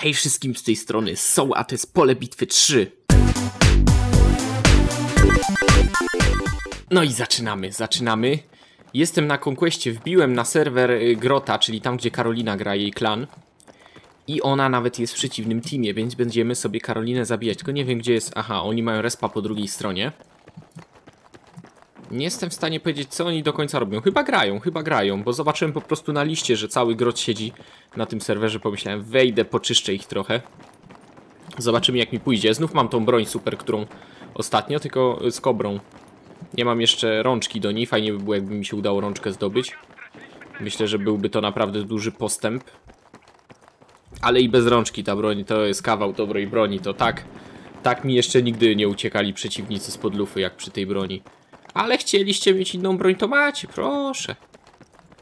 Hej wszystkim z tej strony, są, a to jest Pole Bitwy 3. No i zaczynamy, zaczynamy. Jestem na Conquestie, wbiłem na serwer y, Grota, czyli tam, gdzie Karolina gra jej klan. I ona nawet jest w przeciwnym teamie, więc będziemy sobie Karolinę zabijać. Tylko nie wiem, gdzie jest... Aha, oni mają respa po drugiej stronie. Nie jestem w stanie powiedzieć, co oni do końca robią. Chyba grają, chyba grają, bo zobaczyłem po prostu na liście, że cały grot siedzi na tym serwerze. Pomyślałem, wejdę, poczyszczę ich trochę. Zobaczymy, jak mi pójdzie. Znów mam tą broń super, którą ostatnio, tylko z kobrą. Nie mam jeszcze rączki do niej. Fajnie by było, jakby mi się udało rączkę zdobyć. Myślę, że byłby to naprawdę duży postęp. Ale i bez rączki ta broń to jest kawał dobrej broni. To tak, tak mi jeszcze nigdy nie uciekali przeciwnicy spod lufy, jak przy tej broni. Ale chcieliście mieć inną broń, to macie, proszę.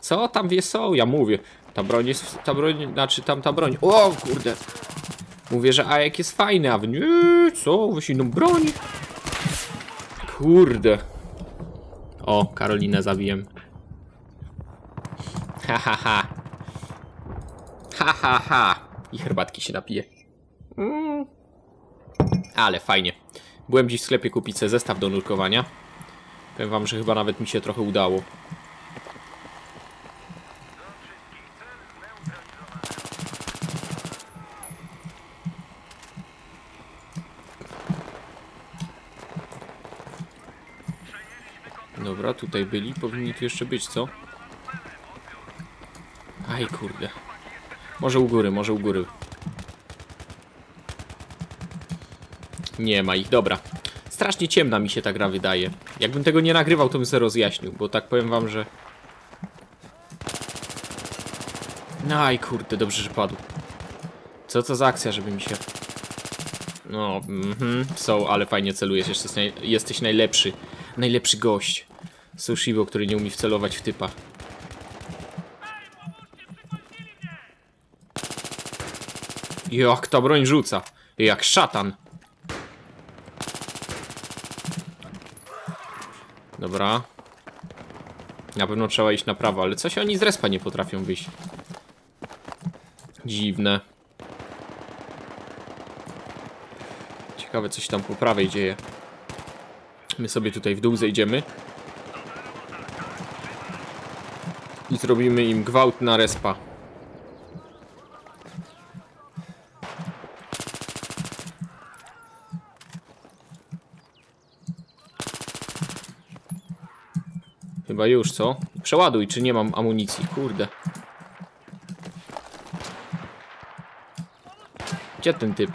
Co tam wie są? Ja mówię. Ta broń jest, ta broń, znaczy tam ta broń. O kurde. Mówię, że Ajek jest fajny, a wy nie, co? Weź inną broń. Kurde. O, Karolinę zabiłem. Ha, ha, ha. Ha, ha, ha. I herbatki się napije. Mm. Ale fajnie. Byłem dziś w sklepie kupić zestaw do nurkowania. Powiem wam, że chyba nawet mi się trochę udało. Dobra, tutaj byli, powinni tu jeszcze być, co? Aj, kurde. Może u góry, może u góry. Nie ma ich, dobra. Strasznie ciemna mi się ta gra wydaje. Jakbym tego nie nagrywał, to bym sobie rozjaśnił, bo tak powiem wam, że... Aj, kurde, dobrze, że padł. Co to za akcja, żeby mi się... No, mhm, są, ale fajnie celujesz, jesteś, naj... jesteś najlepszy. Najlepszy gość. Sushibo, który nie umie wcelować w typa. Jak ta broń rzuca. Jak szatan. Dobra. Na pewno trzeba iść na prawo, ale coś oni z respa nie potrafią wyjść. Dziwne. Ciekawe, coś tam po prawej dzieje. My sobie tutaj w dół zejdziemy. I zrobimy im gwałt na respa. Chyba już, co? Przeładuj, czy nie mam amunicji? Kurde. Gdzie ten typ?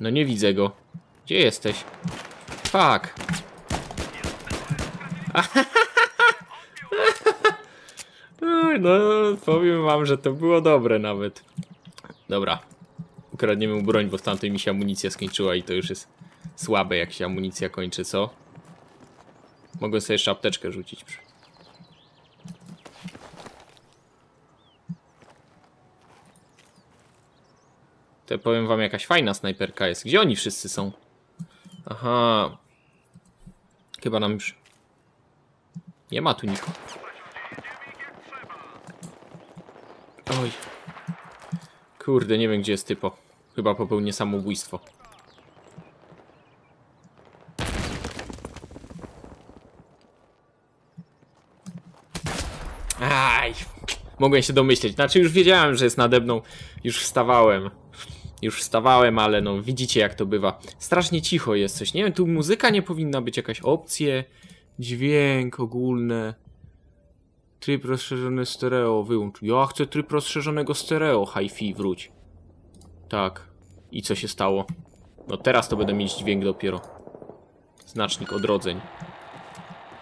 No nie widzę go. Gdzie jesteś? Fuck. No, powiem wam, że to było dobre nawet. Dobra. Ukradniemy mu broń, bo w tamtej mi się amunicja skończyła i to już jest słabe, jak się amunicja kończy, co? Mogę sobie jeszcze apteczkę rzucić. To powiem wam, jakaś fajna snajperka jest. Gdzie oni wszyscy są? Aha. Chyba nam już... Nie ma tu nikogo. Oj. Kurde, nie wiem gdzie jest typo. Chyba popełnię samobójstwo. Aj, mogłem się domyśleć. Znaczy już wiedziałem, że jest nade mną. Już wstawałem. Już wstawałem, ale no widzicie jak to bywa. Strasznie cicho jest coś. Nie wiem, tu muzyka nie powinna być jakaś opcje. Dźwięk ogólne. Tryb rozszerzony stereo, wyłącz. Ja chcę tryb rozszerzonego stereo, hi-fi, wróć. Tak. I co się stało? No teraz to będę mieć dźwięk dopiero. Znacznik odrodzeń.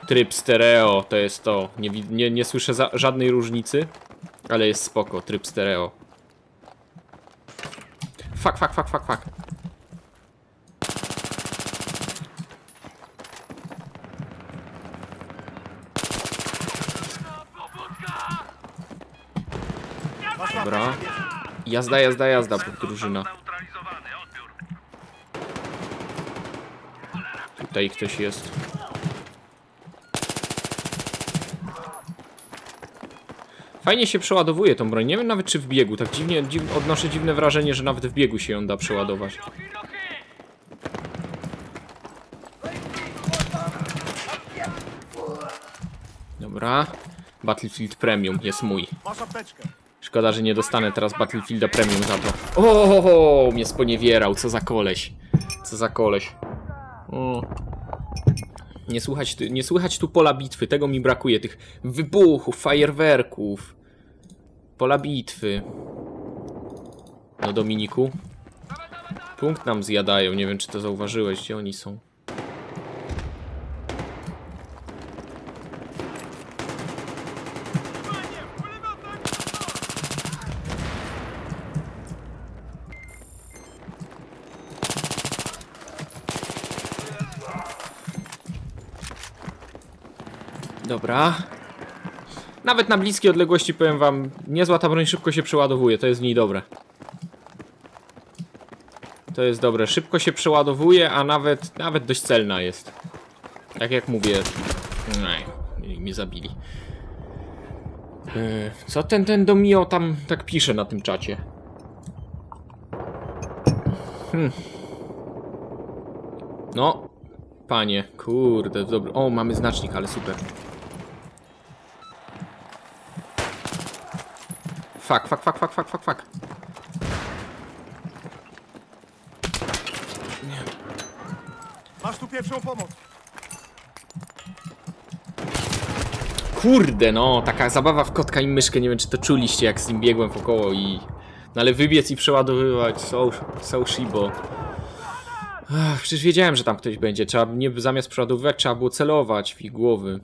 Tryb stereo, to jest to. Nie, nie, nie słyszę żadnej różnicy, ale jest spoko, tryb stereo. Fuck, fuck, fuck, fuck, fuck. Dobra. Jazda, jazda, jazda, drużyna. Tutaj ktoś jest. Fajnie się przeładowuje tą broń. Nie wiem nawet czy w biegu. Tak dziwnie, dziw, odnoszę dziwne wrażenie, że nawet w biegu się ją da przeładować. Dobra. Battlefield Premium jest mój. Szkoda, że nie dostanę teraz Battlefielda Premium za to. O, mnie sponiewierał, co za koleś. Co za koleś. O. Nie słychać, tu- nie słychać tu pola bitwy, tego mi brakuje, tych wybuchów, fajerwerków. Pola bitwy. No Dominiku. Punkt nam zjadają, nie wiem czy to zauważyłeś, gdzie oni są. Dobra. Nawet na bliskiej odległości powiem wam, niezła ta broń szybko się przeładowuje, to jest w niej dobre. To jest dobre, szybko się przeładowuje, a nawet, nawet dość celna jest. Tak jak mówię, nej, mnie zabili. Yy, Co ten, ten Domio tam tak pisze na tym czacie? Hmm. No, panie, kurde, dobry. O, mamy znacznik, ale super. Fuck, fuck, fuck, fuck, fuck, fuck, fuck. Masz tu pierwszą pomoc. Kurde, no, taka zabawa w kotka i myszkę, nie wiem czy to czuliście, jak z nim biegłem wokoło i... No ale wybiec i przeładowywać, so, so shibo. Ach, przecież wiedziałem, że tam ktoś będzie, trzeba, nie, zamiast przeładowywać, trzeba było celować w ich głowy.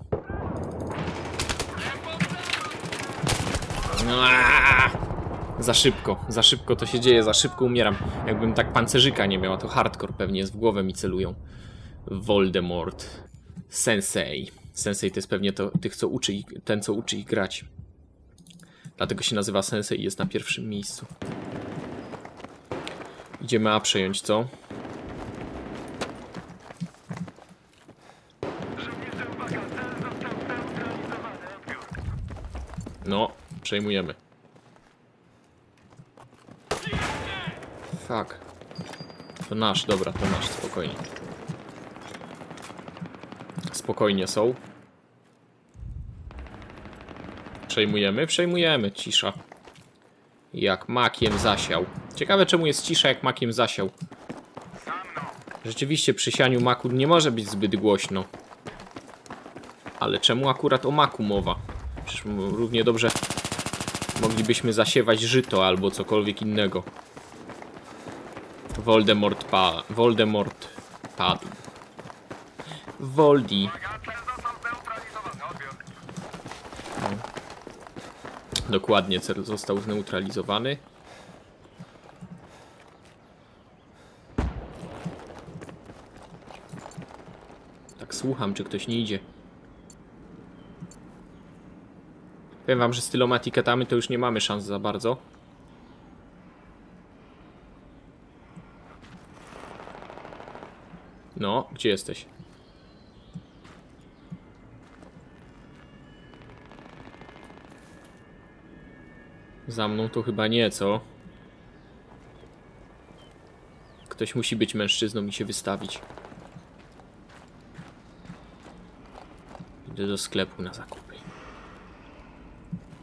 Za szybko, za szybko to się dzieje, za szybko umieram. Jakbym tak pancerzyka nie miała, to hardcore pewnie jest w głowę mi celują. Voldemort. Sensei. Sensei to jest pewnie to, tych, co uczy ich, ten, co uczy ich grać. Dlatego się nazywa Sensei i jest na pierwszym miejscu. Idziemy A przejąć, co? No, przejmujemy. Fuck. To nasz, dobra, to nasz, spokojnie. Spokojnie są. Przejmujemy, przejmujemy, cisza. Jak makiem zasiał. Ciekawe czemu jest cisza jak makiem zasiał. Rzeczywiście przy sianiu maku nie może być zbyt głośno. Ale czemu akurat o maku mowa? Przecież równie dobrze moglibyśmy zasiewać żyto albo cokolwiek innego. Voldemort pa... Voldemort padł. Voldi. Dokładnie, cel został zneutralizowany. Tak słucham, czy ktoś nie idzie. Powiem wam, że z tyloma etykietami to już nie mamy szans za bardzo. No, gdzie jesteś? Za mną to chyba nie, co? Ktoś musi być mężczyzną i się wystawić. Idę do sklepu na zakupy.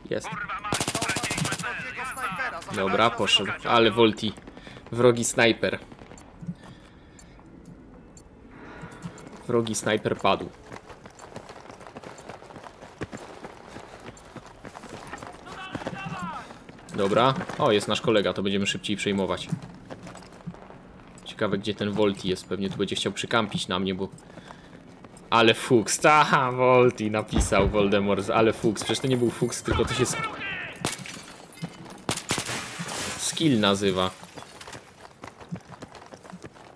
Jest. Dobra, poszedł. Ale Volti. Wrogi snajper. Wrogi snajper padł. Dobra. O, jest nasz kolega, to będziemy szybciej przejmować. Ciekawe, gdzie ten Volti jest. Pewnie tu będzie chciał przykampić na mnie, bo... Ale fuks. Aha, Volti napisał Voldemort. Ale fuks. Przecież to nie był fuks, tylko to się... sk- Skill nazywa.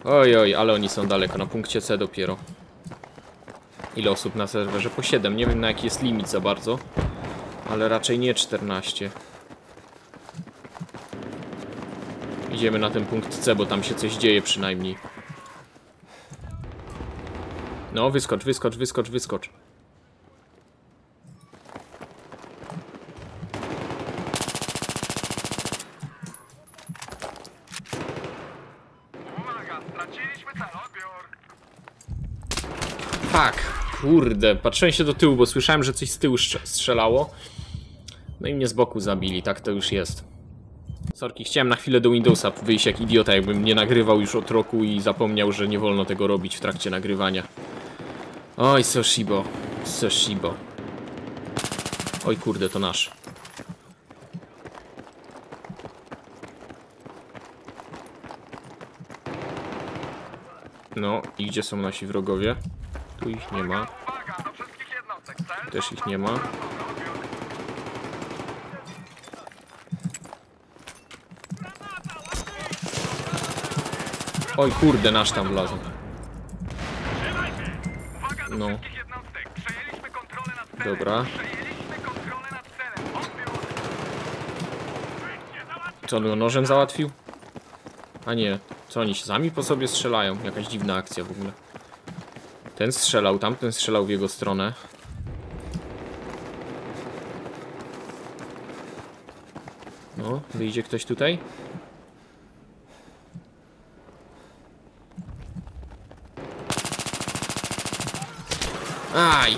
Oj, oj, ale oni są daleko, na punkcie C dopiero ile osób na serwerze? Po 7. Nie wiem na jaki jest limit za bardzo, ale raczej nie 14. Idziemy na ten punkt C, bo tam się coś dzieje przynajmniej. No, wyskocz, wyskocz, wyskocz, wyskocz. Uwaga, straciliśmy cel, odbiór. Fuck kurde, patrzyłem się do tyłu, bo słyszałem, że coś z tyłu strze- strzelało. No i mnie z boku zabili, tak to już jest. Sorki, chciałem na chwilę do Windowsa wyjść jak idiota, jakbym nie nagrywał już od roku i zapomniał, że nie wolno tego robić w trakcie nagrywania. Oj, Soshibo, Soshibo. Oj kurde, to nasz. No, i gdzie są nasi wrogowie? Tu ich nie ma. Też ich nie ma. Oj kurde, nasz tam wlazł. No, dobra. Co on go nożem załatwił? A nie, co oni się sami po sobie strzelają? Jakaś dziwna akcja w ogóle. Ten strzelał, tamten strzelał w jego stronę. No, wyjdzie ktoś tutaj? Aj!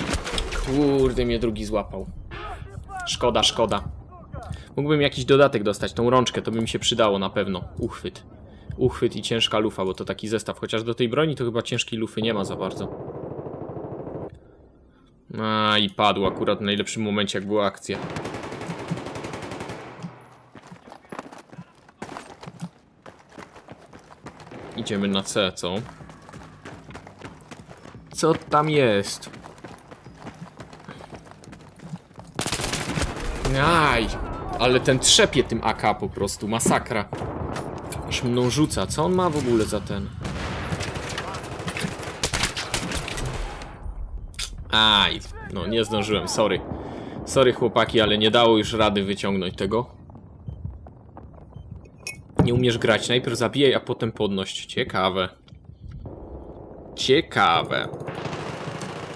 Kurde, mnie drugi złapał. Szkoda, szkoda. Mógłbym jakiś dodatek dostać, tą rączkę, to by mi się przydało na pewno. Uchwyt. Uchwyt i ciężka lufa, bo to taki zestaw. Chociaż do tej broni to chyba ciężkiej lufy nie ma za bardzo. A i padł akurat w najlepszym momencie, jak była akcja. Idziemy na C, co? Co tam jest? Aj, ale ten trzepie tym AK po prostu, masakra. Aż mną rzuca, co on ma w ogóle za ten? Aj, no nie zdążyłem, sorry. Sorry chłopaki, ale nie dało już rady wyciągnąć tego. Nie umiesz grać, najpierw zabijaj, a potem podnoś. Ciekawe. Ciekawe.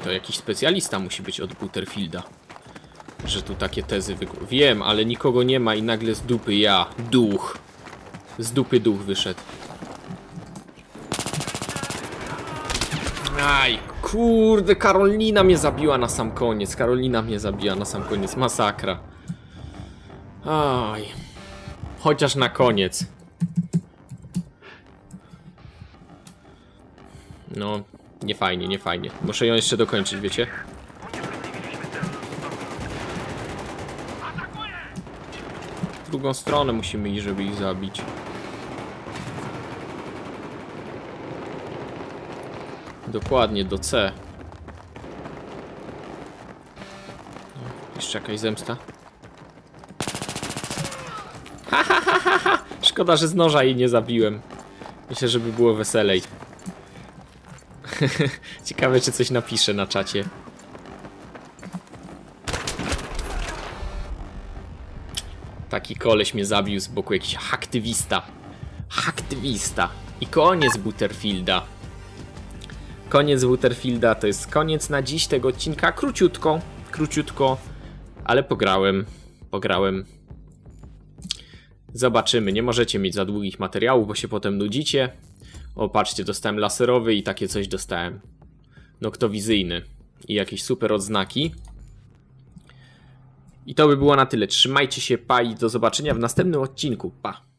To jakiś specjalista musi być od Butterfielda że tu takie tezy wyk... Wiem, ale nikogo nie ma i nagle z dupy ja, duch. Z dupy duch wyszedł. Aj, kurde, Karolina mnie zabiła na sam koniec. Karolina mnie zabiła na sam koniec. Masakra. Aj. Chociaż na koniec. No, nie fajnie, nie fajnie. Muszę ją jeszcze dokończyć, wiecie? W drugą stronę musimy iść, żeby ich zabić. Dokładnie, do C. No, jeszcze jakaś zemsta. Ha, ha, ha, ha, ha. Szkoda, że z noża jej nie zabiłem. Myślę, żeby było weselej. Ciekawe, czy coś napisze na czacie. Taki koleś mnie zabił z boku, jakiś haktywista. Haktywista. I koniec Butterfielda. Koniec Butterfielda to jest koniec na dziś tego odcinka. Króciutko, króciutko, ale pograłem. Pograłem. Zobaczymy. Nie możecie mieć za długich materiałów, bo się potem nudzicie. O, patrzcie, dostałem laserowy i takie coś dostałem. Noktowizyjny. I jakieś super odznaki. I to by było na tyle. Trzymajcie się, pa i do zobaczenia w następnym odcinku. Pa!